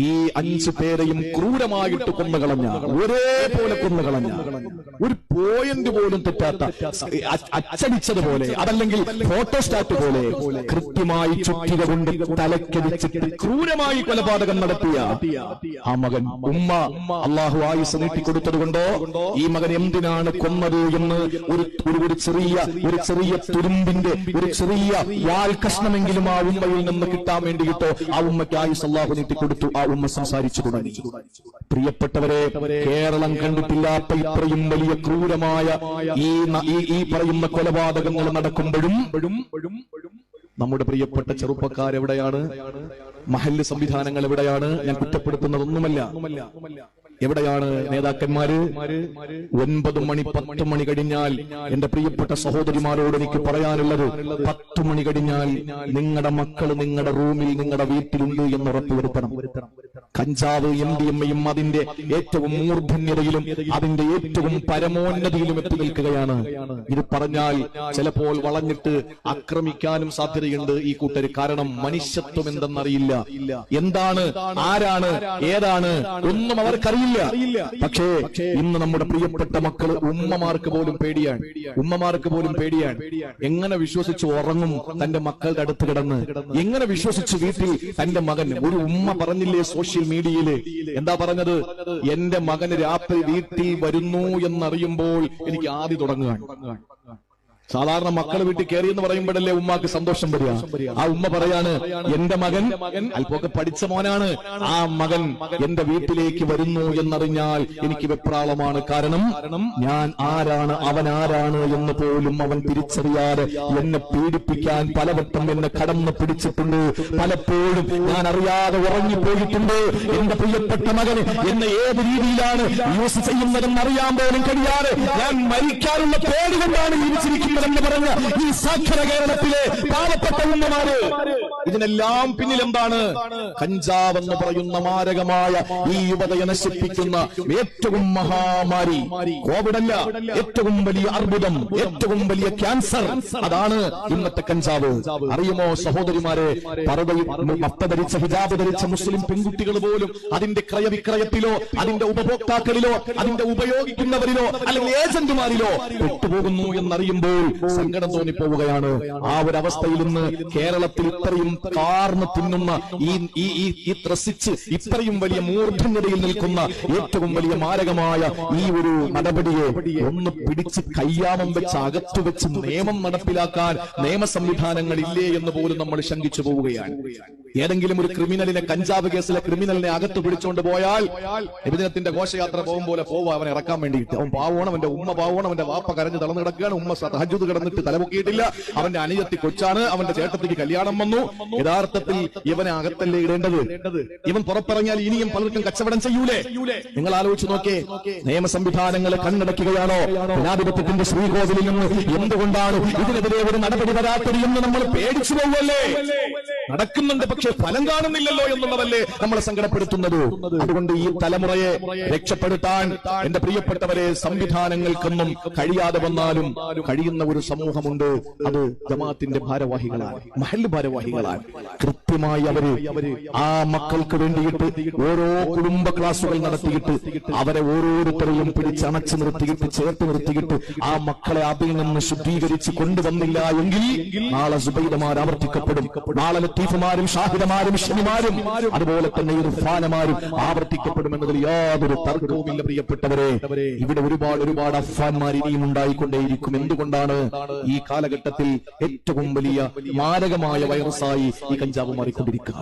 ഈ അഞ്ചു പേരെയും ക്രൂരമായിട്ട് കൊന്നുകളഞ്ഞ ഒരേപോലെ കൊന്നുകളഞ്ഞ ഒരു പോയിന്റ് പോലും തെറ്റാത്ത അച്ചടിച്ചതുപോലെ അതല്ലെങ്കിൽ ഫോട്ടോസ്റ്റാറ്റ് പോലെ കൃത്യമായി ചുറ്റിക കൊണ്ട് തലക്കടിച്ചിട്ട് ക്രൂരമായി കൊലപാതകം നടത്തിയ ആ മകൻ ഉമ്മ അള്ളാഹു ആയുസ് നീട്ടിക്കൊടുത്തത് കൊണ്ടോ? ഈ മകൻ എന്തിനാണ് കൊന്നത് എന്ന് ഒരു ഒരു ചെറിയ ഒരു ചെറിയ തുരുമ്പിന്റെ ഒരു ചെറിയ വാൽ കഷ്ണമെങ്കിലും ആ ഉമ്മയിൽ നിന്ന് കിട്ടാൻ വേണ്ടിയിട്ടോ ആ ഉമ്മയ്ക്ക് ആയുസ് അള്ളാഹു നീട്ടിക്കൊടുത്തു. ഉമ്മ സംസാരിച്ചു തുടങ്ങി പ്രിയപ്പെട്ടവരെ കേരളം കണ്ടിട്ടില്ലാത്ത ഇത്രയും വലിയ ക്രൂരമായ ഈ ഈ- പറയുന്ന കൊലപാതകങ്ങൾ നടക്കുമ്പോഴും നമ്മുടെ പ്രിയപ്പെട്ട ചെറുപ്പക്കാരെവിടെയാണ്? മഹല്ല് സംവിധാനങ്ങൾ എവിടെയാണ്? ഞാൻ കുറ്റപ്പെടുത്തുന്നതൊന്നുമല്ല. എവിടെയാണ് നേതാക്കന്മാര്? ഒൻപത് മണി പത്ത് മണി കഴിഞ്ഞാൽ എന്റെ പ്രിയപ്പെട്ട സഹോദരിമാരോട് എനിക്ക് പറയാനുള്ളത് പത്ത് മണി കഴിഞ്ഞാൽ നിങ്ങളുടെ മക്കൾ നിങ്ങളുടെ റൂമിൽ നിങ്ങളുടെ വീട്ടിലുണ്ട് എന്ന് ഉറപ്പുവരുത്തണം. കഞ്ചാവ് എം ഡി എം എയും അതിന്റെ ഏറ്റവും മൂർധന്യതയിലും അതിന്റെ ഏറ്റവും പരമോന്നതിയിലും എത്തി നിൽക്കുകയാണ് ഇത് പറഞ്ഞാൽ ചിലപ്പോൾ വളഞ്ഞിട്ട് ആക്രമിക്കാനും സാധ്യതയുണ്ട് ഈ കൂട്ടര്. കാരണം മനുഷ്യത്വം എന്തെന്നറിയില്ല. എന്താണ്? ആരാണ്? ഏതാണ്? ഒന്നും അവർക്കറിയില്ല. പക്ഷേ ഇന്ന് നമ്മുടെ പ്രിയപ്പെട്ട മക്കൾ ഉമ്മമാർക്ക് പോലും പേടിയാണ്. ഉമ്മമാർക്ക് പോലും പേടിയാണ്. എങ്ങനെ വിശ്വസിച്ച് ഉറങ്ങും തന്റെ മക്കളുടെ അടുത്ത് കിടന്ന്? എങ്ങനെ വിശ്വസിച്ച് വീട്ടിൽ തന്റെ മകൻ? ഒരു ഉമ്മ പറഞ്ഞില്ലേ സോഷ്യൽ മീഡിയയിൽ എന്താ പറഞ്ഞത്? എന്റെ മകന് രാത്രി വീട്ടിൽ വരുന്നു എന്നറിയുമ്പോൾ എനിക്ക് ആദ്യം തുടങ്ങുകയാണ്. സാധാരണ മക്കൾ വീട്ടിൽ കയറി എന്ന് പറയുമ്പോഴല്ലേ ഉമ്മാക്ക് സന്തോഷം വരിക. ആ ഉമ്മ പറയാണ് എന്റെ മകൻ അല്പമൊക്കെ പഠിച്ച മോനാണ്. ആ മകൻ എന്റെ വീട്ടിലേക്ക് വരുന്നു എന്നറിഞ്ഞാൽ എനിക്ക് വെപ്രാളമാണ്. കാരണം ഞാൻ ആരാണ് അവൻ ആരാണ് എന്ന് പോലും അവൻ തിരിച്ചറിയാതെ എന്നെ പീഡിപ്പിക്കാൻ പലവട്ടം എന്നെ കടന്നു പിടിച്ചിട്ടുണ്ട്. പലപ്പോഴും ഞാൻ അറിയാതെ ഉറങ്ങിപ്പോയിട്ടുണ്ട് എന്റെ പ്രിയപ്പെട്ട മകൻ എന്നെ ഏത് രീതിയിലാണ് യൂസ് ചെയ്യുന്നതെന്ന് അറിയാൻ പോലും കഴിയാതെ ഞാൻ മരിക്കാനുള്ള പേര് കൊണ്ടാണ് ജീവിച്ചിരിക്കുന്നതെന്ന് പറഞ്ഞ ഈ സാക്ഷര കേരളത്തിലെ പാവപ്പെട്ട ഉമ്മമാര്. ഇതിനെല്ലാം പിന്നിൽ എന്താണ് കഞ്ചാവ് എന്ന് പറയുന്ന മാരകമായ ഈ യുവതയെ നശിപ്പിക്കുന്ന ഏറ്റവും മഹാമാരി കോവിഡ് അല്ല ഏറ്റവും വലിയ അർബുദം ഏറ്റവും വലിയ ക്യാൻസർ. അതാണ് ഇന്നത്തെ കഞ്ചാവ്. അറിയുമോ സഹോദരിമാരെ? മത്ത ധരിച്ച ഹിജാബ് ധരിച്ച മുസ്ലിം പെൺകുട്ടികൾ പോലും അതിന്റെ ക്രയവിക്രയത്തിലോ അതിന്റെ ഉപഭോക്താക്കളിലോ അതിന്റെ ഉപയോഗിക്കുന്നവരിലോ അല്ലെങ്കിൽ ഏജന്റുമാരിലോ പെട്ടുപോകുന്നു എന്നറിയുമ്പോൾ സങ്കടം തോന്നിപ്പോവുകയാണ്. ആ ഒരു അവസ്ഥയിൽ നിന്ന് കേരളത്തിൽ ഇത്രയും കാർന്ന് തിന്നുന്ന ഈ ഈ ഈ ത്രസിച്ച് ഇത്രയും വലിയ മൂർധന്യതയിൽ നിൽക്കുന്ന ഏറ്റവും വലിയ മാരകമായ ഈ ഒരു നടപടിയെ ഒന്ന് പിടിച്ച് കയ്യാമം വെച്ച് അകത്തു വെച്ച് നിയമം നടപ്പിലാക്കാൻ നിയമ സംവിധാനങ്ങൾ ഇല്ലേ എന്ന് പോലും നമ്മൾ ശങ്കിച്ചു പോവുകയാണ്. ഏതെങ്കിലും ഒരു ക്രിമിനലിനെ കഞ്ചാവ് കേസിലെ ക്രിമിനലിനെ അകത്ത് പിടിച്ചുകൊണ്ട് പോയാൽ വിഭജനത്തിന്റെ ഘോഷയാത്ര പോകും പോലെ പോവുക അവനെ ഇറക്കാൻ വേണ്ടിയിട്ട്. അവൻ പാവണം അവന്റെ ഉമ്മ പാവണം അവന്റെ വാപ്പ കരഞ്ഞ് തളർന്നു കിടക്കുകയാണ് ഉമ്മ തഹജുദ് കിടന്നിട്ട് തലമുക്കിയിട്ടില്ല അവന്റെ അനുജത്തി കൊച്ചാണ് അവന്റെ ചേട്ടത്തിക്ക് കല്യാണം വന്നു. യഥാർത്ഥത്തിൽ ഇവനെ അകത്തല്ലേ ഇടേണ്ടത്? ഇവൻ പുറത്തിറങ്ങിയാൽ ഇനിയും പലർക്കും കച്ചവടം ചെയ്യൂലേ? നിങ്ങൾ ആലോചിച്ച് നോക്കേ നിയമ സംവിധാനങ്ങൾ കണ്ണടക്കുകയാണോ ജനാധിപത്യത്തിന്റെ ശ്രീകോവിലിൽ നിന്ന് എന്തുകൊണ്ടാണ് ഇതിനെതിരെ ഒരു നടപടി വരാത്തത് എന്ന് നമ്മൾ പേടിച്ചു പോവല്ലേ നടക്കുന്നുണ്ട് പക്ഷെ ഫലം കാണുന്നില്ലല്ലോ എന്നുള്ളതല്ലേ നമ്മളെ സങ്കടപ്പെടുത്തുന്നത്. അതുകൊണ്ട് ഈ തലമുറയെ രക്ഷപ്പെടുത്താൻ എന്റെ പ്രിയപ്പെട്ടവരെ സംവിധാനങ്ങൾക്കൊന്നും കഴിയാതെ വന്നാലും കഴിയുന്ന ഒരു സമൂഹമുണ്ട്. അത് ജമാഅത്തിന്റെ ഭാരവാഹികളാണ് മഹൽ ഭാരവാഹികളാണ്. കൃത്യമായി അവർ ആ മക്കൾക്ക് വേണ്ടിയിട്ട് ഓരോ കുടുംബ ക്ലാസുകൾ നടത്തിയിട്ട് അവരെ ഓരോരുത്തരെയും പിടിച്ചണച്ചു നിർത്തിയിട്ട് ചേർത്ത് നിർത്തിയിട്ട് ആ മക്കളെ അതിൽ നിന്ന് ശുദ്ധീകരിച്ച് കൊണ്ടുവന്നില്ല എങ്കിൽ നാളെ സുബൈദമാർ ആവർത്തിക്കപ്പെടും. നാളെ ലത്തീഫുമാരും ഷാഹിദമാരും ഷനിമാരും അതുപോലെ തന്നെ ഇർഫാനമാരും ആവർത്തിക്കപ്പെടുമെന്നതിൽ യാതൊരു തർക്കവുമില്ല പ്രിയപ്പെട്ടവരെ. ഇവിടെ ഒരുപാട് ഒരുപാട് അഫ്ഫാൻമാർ ഇനിയും ഉണ്ടായിക്കൊണ്ടേയിരിക്കും. എന്തുകൊണ്ടാണ് ഈ കാലഘട്ടത്തിൽ ഏറ്റവും വലിയ മാരകമായ വൈറസായി ഈ കഞ്ചാവ് മാറിക്കൊണ്ടിരിക്കുക